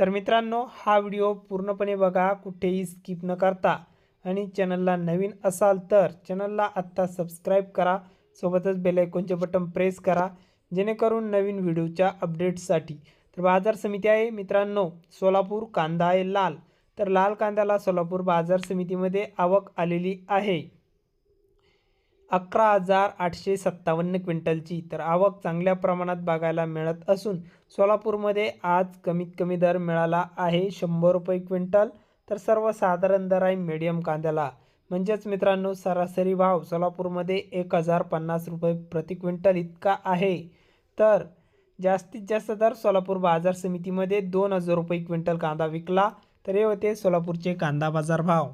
तर मित्रांनो हा व्हिडिओ पूर्णपणे बघा कुठेही स्किप न करता. आणि चॅनलला नवीन असाल तर चॅनलला आत्ता सबस्क्राईब करा. सोबतच बेलायकोनचे बटन प्रेस करा जेणेकरून नवीन व्हिडिओच्या अपडेट्ससाठी. तर बाजार समिती आहे मित्रांनो सोलापूर कांदा आहे लाल. तर लाल कांद्याला सोलापूर बाजार समितीमध्ये आवक आलेली आहे. अकरा हजार आठशे सत्तावन्न क्विंटलची. तर आवक चांगल्या प्रमाणात बघायला मिळत असून सोलापूरमध्ये आज कमीत कमी दर मिळाला आहे शंभर रुपये क्विंटल. तर सर्वसाधारण दर आहे मीडियम कांद्याला. म्हणजेच मित्रांनो सरासरी भाव सोलापूरमध्ये एक हजार पन्नास रुपये प्रति क्विंटल इतका आहे. तर जास्तीत जास्त दर सोलापूर बाजार समितीमध्ये दोन हजार रुपये क्विंटल कांदा विकला. तर हे होते सोलापूरचे कांदा बाजार भाव.